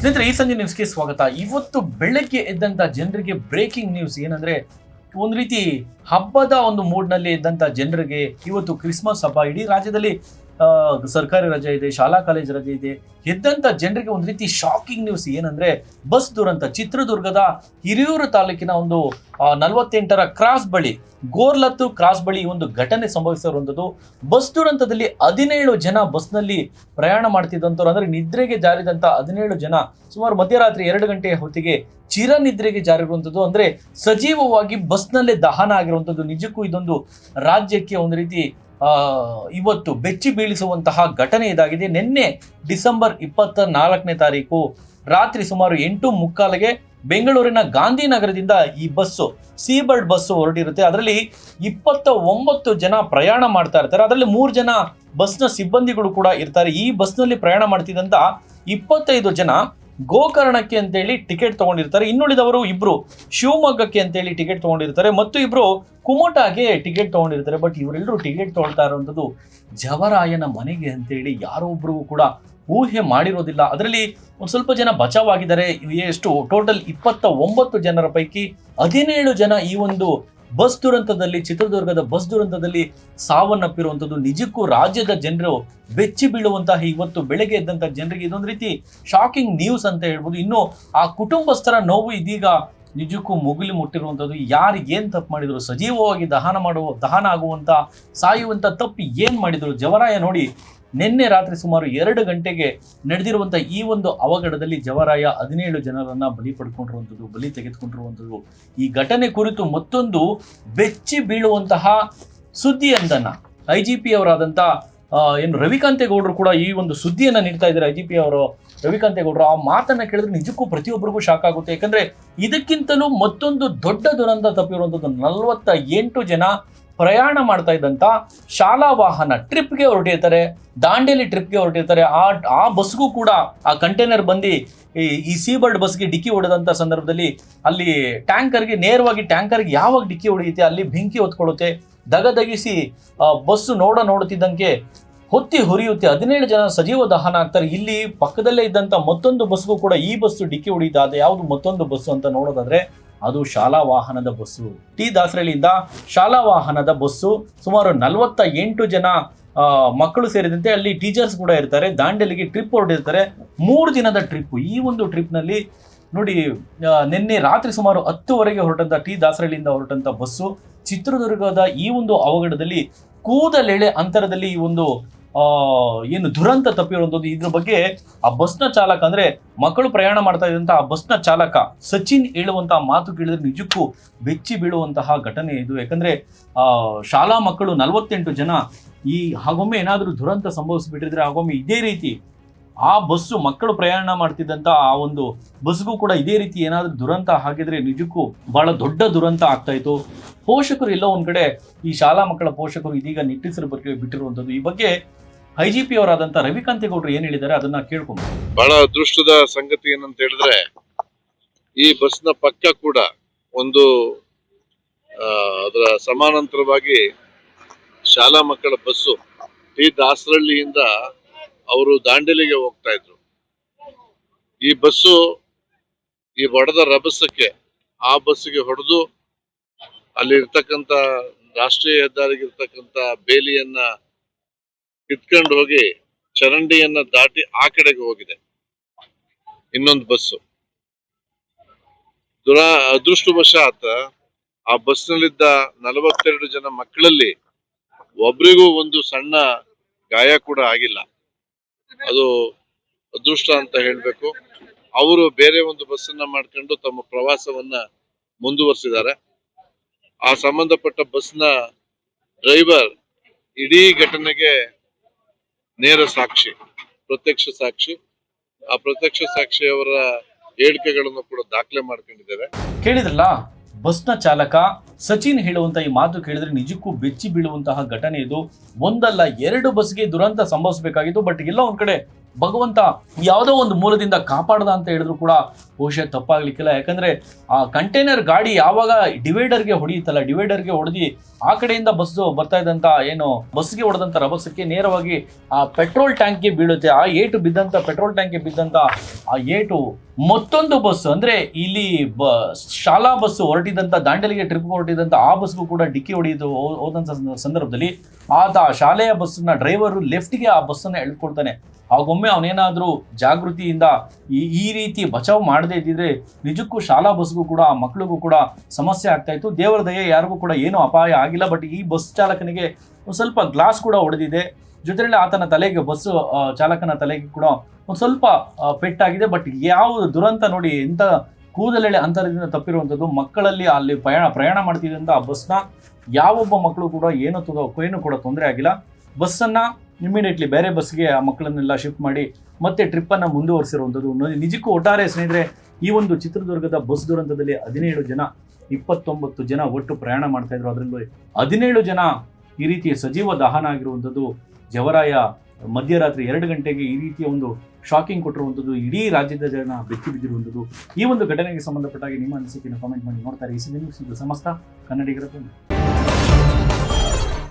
ಸ್ನೇಹಿತರೆ, ಈ ಸಂಜೆ ನ್ಯೂಸ್ಗೆ ಸ್ವಾಗತ. ಇವತ್ತು ಬೆಳಗ್ಗೆ ಎದ್ದಂತ ಜನರಿಗೆ ಬ್ರೇಕಿಂಗ್ ನ್ಯೂಸ್ ಏನಂದ್ರೆ, ಒಂದು ರೀತಿ ಹಬ್ಬದ ಒಂದು ಮೂಡ್ನಲ್ಲಿ ಇದ್ದಂತ ಜನರಿಗೆ ಇವತ್ತು ಕ್ರಿಸ್ಮಸ್ ಹಬ್ಬ ಇಡೀ ರಾಜ್ಯದಲ್ಲಿ ಸರ್ಕಾರಿ ರಜೆ ಇದೆ, ಶಾಲಾ ಕಾಲೇಜ್ ರಜೆ ಇದೆ. ಎದ್ದಂತ ಜನರಿಗೆ ಒಂದು ರೀತಿ ಶಾಕಿಂಗ್ ನ್ಯೂಸ್ ಏನಂದ್ರೆ ಬಸ್ ದುರಂತ. ಚಿತ್ರದುರ್ಗದ ಹಿರಿಯೂರು ತಾಲೂಕಿನ ಒಂದು ನಲವತ್ತೆಂಟರ ಕ್ರಾಸ್ ಬಳಿ, ಗೋರ್ಲತ್ತು ಕ್ರಾಸ್ ಬಳಿ ಒಂದು ಘಟನೆ ಸಂಭವಿಸಿರುವಂಥದ್ದು ಬಸ್ ದುರಂತದಲ್ಲಿ ಹದಿನೇಳು ಜನ ಬಸ್ನಲ್ಲಿ ಪ್ರಯಾಣ ಮಾಡ್ತಿದ್ದಂಥವ್ರು. ಅಂದ್ರೆ ನಿದ್ರೆಗೆ ಜಾರಿದಂತ ಹದಿನೇಳು ಜನ. ಸುಮಾರು ಮಧ್ಯರಾತ್ರಿ ಎರಡು ಗಂಟೆಯ ಹೊತ್ತಿಗೆ ಚಿರ ನಿದ್ರೆಗೆ ಜಾರಿರುವಂಥದ್ದು. ಅಂದ್ರೆ ಸಜೀವವಾಗಿ ಬಸ್ನಲ್ಲೇ ದಹನ ಆಗಿರುವಂಥದ್ದು. ನಿಜಕ್ಕೂ ಇದೊಂದು ರಾಜ್ಯಕ್ಕೆ ಒಂದು ರೀತಿ ಇವತ್ತು ಬೆಚ್ಚಿ ಬೀಳಿಸುವಂತಹ ಘಟನೆ ಇದಾಗಿದೆ. ನಿನ್ನೆ ಡಿಸೆಂಬರ್ ಇಪ್ಪತ್ತ ನಾಲ್ಕನೇ ತಾರೀಕು ರಾತ್ರಿ ಸುಮಾರು ಎಂಟು ಮುಕ್ಕಾಲಿಗೆ ಬೆಂಗಳೂರಿನ ಗಾಂಧಿನಗರದಿಂದ ಈ ಬಸ್ಸು, ಸೀಬರ್ಡ್ ಬಸ್ಸು ಹೊರಟಿರುತ್ತೆ. ಅದರಲ್ಲಿ ಇಪ್ಪತ್ತ ಒಂಬತ್ತು ಜನ ಪ್ರಯಾಣ ಮಾಡ್ತಾ ಇರ್ತಾರೆ. ಅದರಲ್ಲಿ ಮೂರು ಜನ ಬಸ್ನ ಸಿಬ್ಬಂದಿಗಳು ಕೂಡ ಇರ್ತಾರೆ. ಈ ಬಸ್ನಲ್ಲಿ ಪ್ರಯಾಣ ಮಾಡ್ತಿದ್ದಂತ ಇಪ್ಪತ್ತೈದು ಜನ ಗೋಕರ್ಣಕ್ಕೆ ಅಂತೇಳಿ ಟಿಕೆಟ್ ತಗೊಂಡಿರ್ತಾರೆ. ಇನ್ನುಳಿದವರು ಇಬ್ರು ಶಿವಮೊಗ್ಗಕ್ಕೆ ಅಂತೇಳಿ ಟಿಕೆಟ್ ತಗೊಂಡಿರ್ತಾರೆ. ಮತ್ತು ಇಬ್ರು ಕುಮಟಾಗೆ ಟಿಕೆಟ್ ತಗೊಂಡಿರ್ತಾರೆ. ಬಟ್ ಇವರೆಲ್ಲರೂ ಟಿಕೆಟ್ ತಗೊಳ್ತಾ ಇರುವಂಥದ್ದು ಜವರಾಯನ ಮನೆಗೆ ಅಂತೇಳಿ ಯಾರೊಬ್ಬರಿಗೂ ಕೂಡ ಊಹೆ ಮಾಡಿರೋದಿಲ್ಲ. ಅದರಲ್ಲಿ ಒಂದು ಸ್ವಲ್ಪ ಜನ ಬಚಾವಾಗಿದ್ದಾರೆ ಎಷ್ಟು ಟೋಟಲ್ ಇಪ್ಪತ್ತ ಒಂಬತ್ತು ಜನರ ಪೈಕಿ ಹದಿನೇಳು ಜನ ಈ ಒಂದು ಬಸ್ ದುರಂತದಲ್ಲಿ, ಚಿತ್ರದುರ್ಗದ ಬಸ್ ದುರಂತದಲ್ಲಿ ಸಾವನ್ನಪ್ಪಿರುವಂಥದ್ದು ನಿಜಕ್ಕೂ ರಾಜ್ಯದ ಜನರು ಬೆಚ್ಚಿ ಬೀಳುವಂತಹ ಇವತ್ತು ಬೆಳಗ್ಗೆ ಎದ್ದಂತ ಜನರಿಗೆ ಇದೊಂದು ರೀತಿ ಶಾಕಿಂಗ್ ನ್ಯೂಸ್ ಅಂತ ಹೇಳ್ಬೋದು. ಇನ್ನು ಆ ಕುಟುಂಬಸ್ಥರ ನೋವು ಇದೀಗ ನಿಜಕ್ಕೂ ಮುಗಿಲು ಮುಟ್ಟಿರುವಂಥದ್ದು. ಯಾರು ಏನು ತಪ್ಪು ಮಾಡಿದ್ರು, ಸಜೀವವಾಗಿ ದಹನ ಮಾಡುವ, ದಹನ ಆಗುವಂತ, ಸಾಯುವಂತ ತಪ್ಪು ಏನು ಮಾಡಿದ್ರು, ಜವರಾಯ ನೋಡಿ ನಿನ್ನೆ ರಾತ್ರಿ ಸುಮಾರು ಎರಡು ಗಂಟೆಗೆ ನಡೆದಿರುವಂತ ಈ ಒಂದು ಅವಘಡದಲ್ಲಿ ಜವರಾಯ ಹದಿನೇಳು ಜನರನ್ನ ಬಲಿ ಪಡ್ಕೊಂಡಿರುವಂಥದ್ದು, ಬಲಿ ತೆಗೆದುಕೊಂಡಿರುವಂಥದ್ದು. ಈ ಘಟನೆ ಕುರಿತು ಮತ್ತೊಂದು ಬೆಚ್ಚಿ ಬೀಳುವಂತಹ ಸುದ್ದಿಯೊಂದನ್ನ ಐ ಜಿ ಪಿ ಅವರಾದಂಥ ಏನು ರವಿಕಾಂತೇಗೌಡರು ಕೂಡ ಈ ಒಂದು ಸುದ್ದಿಯನ್ನ ನೀಡ್ತಾ ಇದ್ದಾರೆ. ಐ ಜಿ ಪಿ ಅವರು ರವಿಕಾಂತೇಗೌಡರು ಆ ಮಾತನ್ನ ಕೇಳಿದ್ರೆ ನಿಜಕ್ಕೂ ಪ್ರತಿಯೊಬ್ಬರಿಗೂ ಶಾಕ್ ಆಗುತ್ತೆ. ಯಾಕಂದ್ರೆ ಇದಕ್ಕಿಂತಲೂ ಮತ್ತೊಂದು ದೊಡ್ಡ ದುರಂತ ತಪ್ಪಿರುವಂಥದ್ದು ನಲವತ್ತ ಎಂಟು ಜನ ಪ್ರಯಾಣ ಮಾಡ್ತಾ ಇದ್ದಂಥ ಶಾಲಾ ವಾಹನ ಟ್ರಿಪ್ಗೆ ಹೊರಟಿರ್ತಾರೆ. ದಾಂಡೇಲಿ ಟ್ರಿಪ್ಗೆ ಹೊರಟಿರ್ತಾರೆ. ಆ ಆ ಬಸ್ಗೂ ಕೂಡ ಆ ಕಂಟೈನರ್ ಬಂದು ಈ ಈ ಸೀಬರ್ಡ್ ಬಸ್ಗೆ ಡಿಕ್ಕಿ ಹೊಡೆದಂತ ಸಂದರ್ಭದಲ್ಲಿ ಅಲ್ಲಿ ಟ್ಯಾಂಕರ್ಗೆ ನೇರವಾಗಿ ಟ್ಯಾಂಕರ್ಗೆ ಯಾವಾಗ ಡಿಕ್ಕಿ ಹೊಡೆಯುತ್ತೆ, ಅಲ್ಲಿ ಬೆಂಕಿ ಹೊತ್ಕೊಳ್ಳುತ್ತೆ. ದಗದಗಿಸಿ ಬಸ್ಸು ನೋಡ ನೋಡುತ್ತಿದ್ದಂಗೆ ಹೊತ್ತಿ ಹುರಿಯುತ್ತೆ. ಹದಿನೇಳು ಜನ ಸಜೀವ ದಹನ ಆಗ್ತಾರೆ. ಇಲ್ಲಿ ಪಕ್ಕದಲ್ಲೇ ಇದ್ದಂತ ಮತ್ತೊಂದು ಬಸ್ಗೂ ಕೂಡ ಈ ಬಸ್ಸು ಡಿಕ್ಕಿ ಹೊಡೆಯುತ್ತೆ. ಅದು ಯಾವುದು ಮತ್ತೊಂದು ಬಸ್ಸು ಅಂತ ನೋಡೋದಾದ್ರೆ ಅದು ಶಾಲಾ ವಾಹನದ ಬಸ್ಸು. ಟಿ ದಾಸರಳ್ಳಿಯಿಂದ ಶಾಲಾ ವಾಹನದ ಬಸ್ಸು ಸುಮಾರು ನಲವತ್ತ ಎಂಟು ಜನ ಮಕ್ಕಳು ಸೇರಿದಂತೆ ಅಲ್ಲಿ ಟೀಚರ್ಸ್ ಕೂಡ ಇರ್ತಾರೆ. ದಾಂಡೇಲಿಗೆ ಟ್ರಿಪ್ ಹೊರಟಿರ್ತಾರೆ. ಮೂರು ದಿನದ ಟ್ರಿಪ್ ಈ ಒಂದು ಟ್ರಿಪ್ನಲ್ಲಿ ನೋಡಿ ನಿನ್ನೆ ರಾತ್ರಿ ಸುಮಾರು ಹತ್ತುವರೆಗೆ ಹೊರಟಂತ ಟಿ ದಾಸರಳ್ಳಿಯಿಂದ ಹೊರಟಂತ ಬಸ್ಸು ಚಿತ್ರದುರ್ಗದ ಈ ಒಂದು ಅವಘಡದಲ್ಲಿ ಕೂದಲೆಳೆ ಅಂತರದಲ್ಲಿ ಈ ಒಂದು ಏನು ದುರಂತ ತಪ್ಪಿರುವಂಥದ್ದು ಇದ್ರ ಬಗ್ಗೆ ಆ ಬಸ್ನ ಚಾಲಕ ಅಂದ್ರೆ ಮಕ್ಕಳು ಪ್ರಯಾಣ ಮಾಡ್ತಾ ಇದ್ದಂಥ ಆ ಬಸ್ನ ಚಾಲಕ ಸಚಿನ್ ಹೇಳುವಂತಹ ಮಾತು ಕೇಳಿದ್ರೆ ನಿಜಕ್ಕೂ ಬೆಚ್ಚಿ ಬೀಳುವಂತಹ ಘಟನೆ ಇದು. ಯಾಕಂದ್ರೆ, ಆ, ಶಾಲಾ ಮಕ್ಕಳು ನಲವತ್ತೆಂಟು ಜನ ಈ, ಹಾಗೊಮ್ಮೆ ಏನಾದರೂ ದುರಂತ ಸಂಭವಿಸಿಬಿಟ್ಟಿದ್ರೆ ಹಾಗೊಮ್ಮೆ ಇದೇ ರೀತಿ ಆ ಬಸ್ಸು ಮಕ್ಕಳು ಪ್ರಯಾಣ ಮಾಡ್ತಿದ್ದಂಥ ಆ ಒಂದು ಬಸ್ಗೂ ಕೂಡ ಇದೇ ರೀತಿ ಏನಾದರೂ ದುರಂತ ಆಗಿದ್ರೆ ನಿಜಕ್ಕೂ ಬಹಳ ದೊಡ್ಡ ದುರಂತ ಆಗ್ತಾ ಇತ್ತು. ಪೋಷಕರು ಎಲ್ಲೋ ಒಂದ್ ಕಡೆ ಈ ಶಾಲಾ ಮಕ್ಕಳ ಪೋಷಕರು ಇದೀಗ ನಿಟ್ಟುಸಿರು ಬಗ್ಗೆ ಬಿಟ್ಟಿರುವಂಥದ್ದು. ಈ ಬಗ್ಗೆ ಐ ಜಿ ಪಿ ಅವರಾದಂಥ ಏನ್ ಹೇಳಿದ್ದಾರೆ ಅದನ್ನ ಕೇಳ್ಕೊಂಡು ಬಹಳ ಅದೃಷ್ಟದ ಸಂಗತಿ ಏನಂತ ಹೇಳಿದ್ರೆ, ಈ ಬಸ್ನ ಪಕ್ಕ ಕೂಡ ಒಂದು ಅದರ ಸಮಾನಾಂತರವಾಗಿ ಶಾಲಾ ಮಕ್ಕಳ ಬಸ್ಸು ಟಿ ದಾಸರಳ್ಳಿಯಿಂದ ಅವರು ದಾಂಡೇಲಿಗೆ ಹೋಗ್ತಾ ಇದ್ರು. ಈ ಬಸ್ಸು ಈ ಹೊಡೆದ ರಭಸಕ್ಕೆ ಆ ಬಸ್ಸಿಗೆ ಹೊಡೆದು ಅಲ್ಲಿ ಇರ್ತಕ್ಕಂಥ ರಾಷ್ಟ್ರೀಯ ಹೆದ್ದಾರಿಗೆ ಇರ್ತಕ್ಕಂಥ ಬೇಲಿಯನ್ನ ಕಿತ್ಕೊಂಡು ಹೋಗಿ ಚರಂಡಿಯನ್ನ ದಾಟಿ ಆ ಕಡೆಗೆ ಹೋಗಿದೆ. ಇನ್ನೊಂದು ಬಸ್ಸು. ದುರ, ಅದೃಷ್ಟವಶಾತ್ ಆ ಬಸ್ನಲ್ಲಿದ್ದ ನಲವತ್ತೆರಡು ಜನ ಮಕ್ಕಳಲ್ಲಿ ಒಬ್ರಿಗೂ ಒಂದು ಸಣ್ಣ ಗಾಯ ಕೂಡ ಆಗಿಲ್ಲ. ಅದು ಅದೃಷ್ಟ ಅಂತ ಹೇಳಬೇಕು. ಅವರು ಬೇರೆ ಒಂದು ಬಸ್ಸನ್ನ ಮಾಡ್ಕೊಂಡು ತಮ್ಮ ಪ್ರವಾಸವನ್ನ ಮುಂದುವರಿಸಿದ್ದಾರೆ. ಆ ಸಂಬಂಧಪಟ್ಟ ಬಸ್ನ ಡ್ರೈವರ್ ಇಡೀ ಘಟನೆಗೆ ನೇರ ಸಾಕ್ಷಿ, ಪ್ರತ್ಯಕ್ಷ ಸಾಕ್ಷಿ. ಆ ಪ್ರತ್ಯಕ್ಷ ಸಾಕ್ಷಿಯವರ ಹೇಳಿಕೆಗಳನ್ನು ಕೂಡ ದಾಖಲೆ ಮಾಡ್ಕೊಂಡಿದ್ದೇವೆ ಕೇಳಿದ್ರಲ್ಲ, ಬಸ್ನ ಚಾಲಕ ಸಚಿನ್ ಹೇಳುವಂತ ಈ ಮಾತು ಕೇಳಿದ್ರೆ ನಿಜಕ್ಕೂ ಬೆಚ್ಚಿ ಬೀಳುವಂತಹ ಘಟನೆ ಇದು. ಒಂದಲ್ಲ, ಎರಡು ಬಸ್ಗೆ ದುರಂತ ಸಂಭವಿಸಬೇಕಾಗಿತ್ತು, ಬಟ್ ಎಲ್ಲ ಒಂದ್ ಕಡೆ ಭಗವಂತ ಯಾವುದೋ ಒಂದು ಮೂಲದಿಂದ ಕಾಪಾಡದ ಅಂತ ಹೇಳಿದ್ರು ಕೂಡ ಬಹುಶಃ ತಪ್ಪಾಗ್ಲಿಕ್ಕಿಲ್ಲ. ಯಾಕಂದ್ರೆ ಆ ಕಂಟೈನರ್ ಗಾಡಿ ಯಾವಾಗ ಡಿವೈಡರ್ಗೆ ಹೊಡೆಯುತ್ತಲ್ಲ, ಡಿವೈಡರ್ಗೆ ಹೊಡೆದಿ ಆ ಕಡೆಯಿಂದ ಬಸ್ ಬರ್ತಾ ಇದ್ದಂತ ಏನು ಬಸ್ಗೆ ಹೊಡೆದಂತ ರಭಸಕ್ಕೆ ನೇರವಾಗಿ ಆ ಪೆಟ್ರೋಲ್ ಟ್ಯಾಂಕ್ಗೆ ಬೀಳುತ್ತೆ. ಆ ಏಟು ಬಿದ್ದಂತ ಪೆಟ್ರೋಲ್ ಟ್ಯಾಂಕ್ಗೆ ಬಿದ್ದಂತ ಆ ಏಟು ಮತ್ತೊಂದು ಬಸ್ ಅಂದ್ರೆ ಇಲ್ಲಿ ಬ, ಶಾಲಾ ಬಸ್ಸು ಹೊರಟಿದಂತ, ದಾಂಡಲಿಗೆ ಟ್ರಿಪ್ ಹೊರಟಿದಂತ, ಆ ಬಸ್ಗೂ ಕೂಡ ಡಿಕ್ಕಿ ಹೊಡೆಯೋದು ಹೋದಂಥ ಸಂದರ್ಭದಲ್ಲಿ ಆತ ಆ ಶಾಲೆಯ ಬಸ್ಸನ್ನು ಡ್ರೈವರು ಲೆಫ್ಟ್ಗೆ ಆ ಬಸ್ಸನ್ನು ಎಳ್ಕೊಡ್ತಾನೆ ಹಾಗೊಮ್ಮೆ ಅವನೇನಾದರೂ ಜಾಗೃತಿಯಿಂದ ಈ ಈ ರೀತಿ ಬಚಾವ್ ಮಾಡದೇ ಇದ್ದಿದ್ರೆ ನಿಜಕ್ಕೂ ಶಾಲಾ ಬಸ್ಗೂ ಕೂಡ, ಆ ಮಕ್ಕಳಿಗೂ ಕೂಡ ಸಮಸ್ಯೆ ಆಗ್ತಾ ಇತ್ತು. ದೇವರ ದಯೆ ಯಾರಿಗೂ ಕೂಡ ಏನೂ ಅಪಾಯ ಆಗಿಲ್ಲ. ಬಟ್ ಈ ಬಸ್ ಚಾಲಕನಿಗೆ ಸ್ವಲ್ಪ ಗ್ಲಾಸ್ ಕೂಡ ಹೊಡೆದಿದೆ. ಜೊತೆಯಲ್ಲಿ ಆತನ ತಲೆಗೆ ಬಸ್ ಚಾಲಕನ ತಲೆಗೆ ಕೂಡ ಒಂದು ಸ್ವಲ್ಪ ಪೆಟ್ಟಾಗಿದೆ. ಬಟ್ ಯಾವ ದುರಂತ ನೋಡಿ ಎಂತ ಕೂದಲೆಳೆ ಅಂತರದಿಂದ ತಪ್ಪಿರುವಂಥದ್ದು ಮಕ್ಕಳಲ್ಲಿ ಅಲ್ಲಿ ಪ್ರಯಾಣ ಪ್ರಯಾಣ ಮಾಡ್ತಿದ್ದಂಥ ಆ ಬಸ್ನ ಯಾವೊಬ್ಬ ಮಕ್ಕಳು ಕೂಡ ಏನು ತಗೋ, ಏನು ಕೂಡ ತೊಂದರೆ ಆಗಿಲ್ಲ. ಬಸ್ಸನ್ನು ಇಮಿಡಿಯೇಟ್ಲಿ ಬೇರೆ ಬಸ್ಗೆ ಆ ಮಕ್ಕಳನ್ನೆಲ್ಲ ಶಿಫ್ಟ್ ಮಾಡಿ ಮತ್ತೆ ಟ್ರಿಪ್ಪನ್ನು ಮುಂದುವರಿಸಿರುವಂಥದ್ದು ನಿಜಕ್ಕೂ ಒಟ್ಟಾರೆ ಸ್ನೇಹಿತರೆ, ಈ ಒಂದು ಚಿತ್ರದುರ್ಗದ ಬಸ್ ದುರಂತದಲ್ಲಿ ಹದಿನೇಳು ಜನ, ಇಪ್ಪತ್ತೊಂಬತ್ತು ಜನ ಒಟ್ಟು ಪ್ರಯಾಣ ಮಾಡ್ತಾ ಇದ್ರು. ಅದರಲ್ಲಿ ಹದಿನೇಳು ಜನ ಈ ರೀತಿ ಸಜೀವ ದಹನ ಆಗಿರುವಂಥದ್ದು ಜವರಾಯ ಮಧ್ಯರಾತ್ರಿ ಎರಡು ಗಂಟೆಗೆ ಈ ರೀತಿಯ ಒಂದು ಶಾಕಿಂಗ್ ಕೊಟ್ಟಿರುವಂಥದ್ದು, ಇಡೀ ರಾಜ್ಯದ ಜನ ಬೆಚ್ಚಿ ಬಿದ್ದಿರುವಂಥದ್ದು, ಈ ಒಂದು ಘಟನೆಗೆ ಸಂಬಂಧಪಟ್ಟಾಗಿ ನಿಮ್ಮ ಅನಿಸಿಕೆಯನ್ನು ಕಾಮೆಂಟ್ ಮಾಡಿ ನೋಡ್ತಾರೆ ಈ ಸಮಸ್ತ ಕನ್ನಡಿಗರ.